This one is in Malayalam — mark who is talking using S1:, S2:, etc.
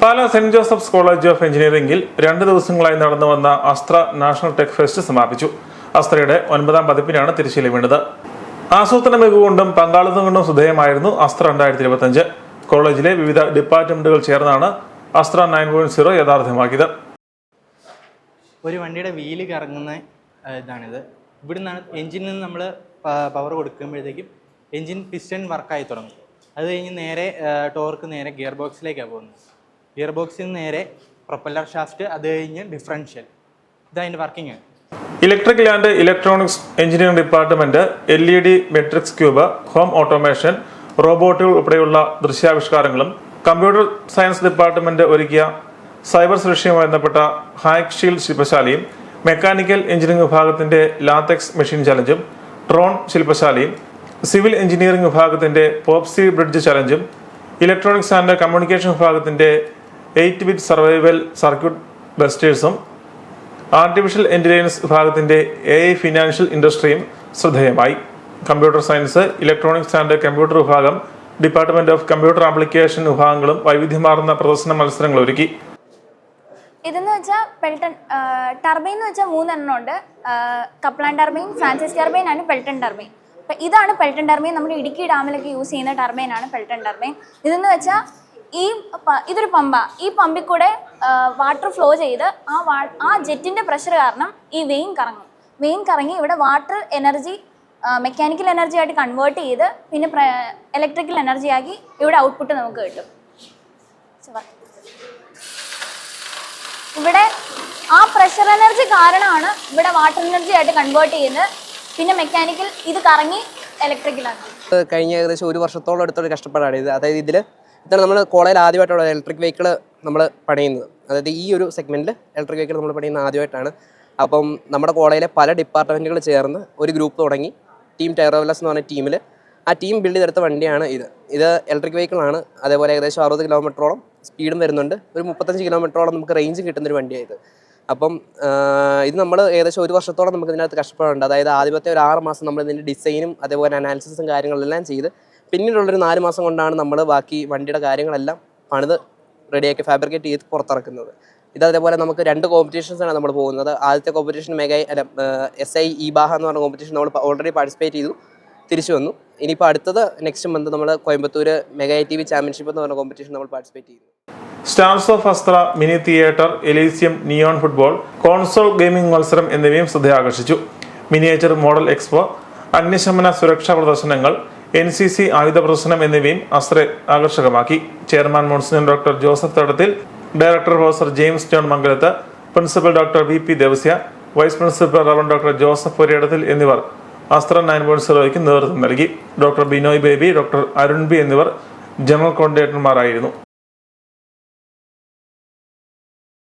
S1: Pala Saint Joseph's college of എഞ്ചിനീയറിംഗിൽ രണ്ട് ദിവസങ്ങളായി നടന്നു വന്ന അസ്ത്ര നാഷണൽ ടെക് ഫെസ്റ്റ് സമാപിച്ചു. അസ്ത്രയുടെ ഒൻപതാം പതിപ്പിനാണ് തിരശ്ശീല വീണത്. ആസൂത്രണ മികവുകൊണ്ടും പങ്കാളിത്തം കൊണ്ടും ശ്രദ്ധേയമായിരുന്നു അസ്ത്ര രണ്ടായിരത്തി ഇരുപത്തഞ്ച്. കോളേജിലെ വിവിധ ഡിപ്പാർട്ട്മെന്റുകൾ ചേർന്നാണ് അസ്ത്ര നയൻ പോയിന്റ് സീറോ യഥാർത്ഥമാക്കിയത്
S2: ഒരു വണ്ടിയുടെ വീൽ കറങ്ങുന്ന ഇതാണിത്. ഇവിടെ നിന്നാണ് എഞ്ചിനിൽ നിന്ന് നമ്മൾ പവർ കൊടുക്കുമ്പോഴത്തേക്കും എഞ്ചിൻ പിസ്റ്റൺ വർക്കായി തുടങ്ങും. അത് കഴിഞ്ഞ് നേരെ ടോർക്ക് നേരെ ഗിയർ ബോക്സിലേക്കാണ് പോകുന്നത്. ഗിയർ ബോക്സിൽ നിന്ന് നേരെ പ്രൊപ്പല്ലർ ഷാഫ്റ്റ് അത് കഴിഞ്ഞ് ഡിഫറൻഷ്യൽ. ഇതതിന്റെ വർക്കിംഗ് ആണ്
S1: electrical and electronics engineering department L E D matrix cube home automation റോബോട്ടുകൾ ഉൾപ്പെടെയുള്ള ദൃശ്യാവിഷ്കാരങ്ങളും കമ്പ്യൂട്ടർ സയൻസ് ഡിപ്പാർട്ട്മെന്റ് ഒരുക്കിയ സൈബർ സുരക്ഷയുമായി ബന്ധപ്പെട്ട ഹാക്ക് ഷീൽഡ് ശില്പശാലയും മെക്കാനിക്കൽ എഞ്ചിനീയറിംഗ് വിഭാഗത്തിന്റെ ലാത്തെക്സ് മെഷീൻ ചലഞ്ചും ട്രോൺ ശില്പശാലയും സിവിൽ എഞ്ചിനീയറിംഗ് വിഭാഗത്തിന്റെ പോപ്സി ബ്രിഡ്ജ് ചലഞ്ചും ഇലക്ട്രോണിക്സ് ആൻഡ് കമ്മ്യൂണിക്കേഷൻ വിഭാഗത്തിന്റെ എയ്റ്റ് ബിറ്റ് സർവൈവൽ സർക്യൂട്ട് ബസ്റ്റേഴ്സും ആർട്ടിഫിഷ്യൽ ഇന്റലിജൻസ് വിഭാഗത്തിന്റെ എ ഐ ഫിനാൻഷ്യൽ ഇൻഡസ്ട്രിയും ശ്രദ്ധേയമായി. Computer science electronics and computer വിഭാഗം ഡിപ്പാർട്ട്മെന്റ് ഓഫ് കമ്പ്യൂട്ടർ ആപ്ലിക്കേഷൻ വിഭാഗങ്ങളും വൈവിധ്യമാർന്ന പ്രദർശന മത്സരങ്ങൾ ഒരുക്കി.
S3: ഇതെന്ന് വെച്ചാൽ പെൽട്ടൺ ടർബൈൻ എന്ന് വെച്ചാൽ മൂന്നെണ്ണം ഉണ്ട്. കപ്ലാൻ ടർബൈൻ ഫ്രാൻസിസ് ടർബൈൻ ആണ് പെൽട്ടൺ ടർബൈൻ. അപ്പം ഇതാണ് പെൽട്ടൺ ടർബൈൻ. നമ്മുടെ ഇടുക്കി ഡാമിലൊക്കെ യൂസ് ചെയ്യുന്ന ടർബൈൻ ആണ് പെൽട്ടൺ ടർബൈൻ. ഇതെന്ന് വെച്ചാൽ ഈ ഇതൊരു പമ്പ. ഈ പമ്പിൽ കൂടെ വാട്ടർ ഫ്ലോ ചെയ്ത് ആ വാ ആ ജെറ്റിന്റെ പ്രഷർ കാരണം ഈ വെയിൻ കറങ്ങും. വെയിൻ കറങ്ങി ഇവിടെ വാട്ടർ എനർജി മെക്കാനിക്കൽ എനർജി ആയിട്ട് കൺവേർട്ട് ചെയ്ത് പിന്നെ ഇലക്ട്രിക്കൽ എനർജി ആക്കി ഇവിടെ ഔട്ട്പുട്ട് നമുക്ക് കിട്ടും. ഇവിടെ ആ പ്രഷർ എനർജി കാരണമാണ് ഇവിടെ വാട്ടർ എനർജി ആയിട്ട് കൺവേർട്ട് ചെയ്യുന്നത്. പിന്നെ മെക്കാനിക്കൽ ഇത് കറങ്ങി ഇലക്ട്രിക്കലാണ്
S4: ഇത് കഴിഞ്ഞ ഏകദേശം ഒരു വർഷത്തോളം എടുത്തൊരു കഷ്ടപ്പാടാണ് ഇത്. അതായത് ഇതിൽ ഇതാണ് നമ്മൾ കോളേജിൽ ആദ്യമായിട്ടുള്ള ഇലക്ട്രിക് വെഹിക്കിൾ നമ്മൾ പണിയുന്നത്. അതായത് ഈ ഒരു സെഗ്മെന്റിൽ ഇലക്ട്രിക് വെഹിക്കിൾ നമ്മൾ പണിയുന്നത് ആദ്യമായിട്ടാണ്. അപ്പം നമ്മുടെ കോളേജിലെ പല ഡിപ്പാർട്ട്മെന്റുകൾ ചേർന്ന് ഒരു ഗ്രൂപ്പ് തുടങ്ങി. ടീം ടയറോവലസ് എന്ന് പറഞ്ഞ ടീമിൽ ആ ടീം ബിൽഡ് ചെയ്തെടുത്ത വണ്ടിയാണ് ഇത്. ഇത് ഇലക്ട്രിക് വെഹിക്കിളാണ് അതേപോലെ ഏകദേശം അറുപത് കിലോമീറ്ററോളം സ്പീഡും വരുന്നുണ്ട്. ഒരു മുപ്പത്തഞ്ച് കിലോമീറ്ററോളം നമുക്ക് റേഞ്ച് കിട്ടുന്നൊരു വണ്ടിയായത് അപ്പം ഇത് നമ്മൾ ഏകദേശം ഒരു വർഷത്തോളം നമുക്ക് ഇതിനകത്ത് കഷ്ടപ്പാടുണ്ട് അതായത് ആദ്യത്തെ ഒരു ആറ് മാസം നമ്മൾ ഇതിന്റെ ഡിസൈനും അതേപോലെ അനാലിസിസും കാര്യങ്ങളെല്ലാം ചെയ്ത് പിന്നീടുള്ളൊരു നാല് മാസം കൊണ്ടാണ് നമ്മൾ ബാക്കി വണ്ടിയുടെ കാര്യങ്ങളെല്ലാം പണിത് റെഡിയാക്കി ഫാബ്രിക്കേറ്റ് ചെയ്ത് പുറത്തിറക്കുന്നത്. ഇത് അതേപോലെ നമുക്ക് രണ്ട് കോമ്പറ്റീഷൻസാണ് നമ്മൾ പോകുന്നത്. ആദ്യത്തെ കോമ്പറ്റീഷൻ മെഗാ അല്ല എസ് ഐ ഇ ബാഹ എന്ന് പറഞ്ഞ കോമ്പറ്റീഷൻ നമ്മൾ ഓൾറെഡി പാർട്ടിസിപ്പേറ്റ് ചെയ്തു തിരിച്ചു വന്നു. ഇനിയിപ്പോൾ അടുത്തത് നെക്സ്റ്റ് മന്ത് നമ്മൾ Coimbatore mega T V championship എന്ന് പറഞ്ഞ കോമ്പറ്റീഷൻ നമ്മൾ പാർട്ടിസിപ്പേറ്റ് ചെയ്തു
S1: stars of Astra mini theatre Elysium neon football console gaming മത്സരം എന്നിവയും ശ്രദ്ധയാകർഷിച്ചു. മിനിയേച്ചർ മോഡൽ എക്സ്പോ അഗ്നിശമന സുരക്ഷാ പ്രദർശനങ്ങൾ എൻ സി സി ആയുധ പ്രദർശനം എന്നിവയും അസ്tre ആകർഷകമാക്കി. Chairman monsignor doctor Joseph Thadathil director professor James John Mangalath principal doctor V P Devasia vice principal reverend doctor Joseph ഒരിടത്തിൽ എന്നിവർ അസ്ത്ര നയൻ പോയിന്റ് സീറോയ്ക്ക് നേതൃത്വം നൽകി. Doctor Binoy Baby doctor Arun B എന്നിവർ ജനറൽ കോർഡിനേറ്റർമാരായിരുന്നു.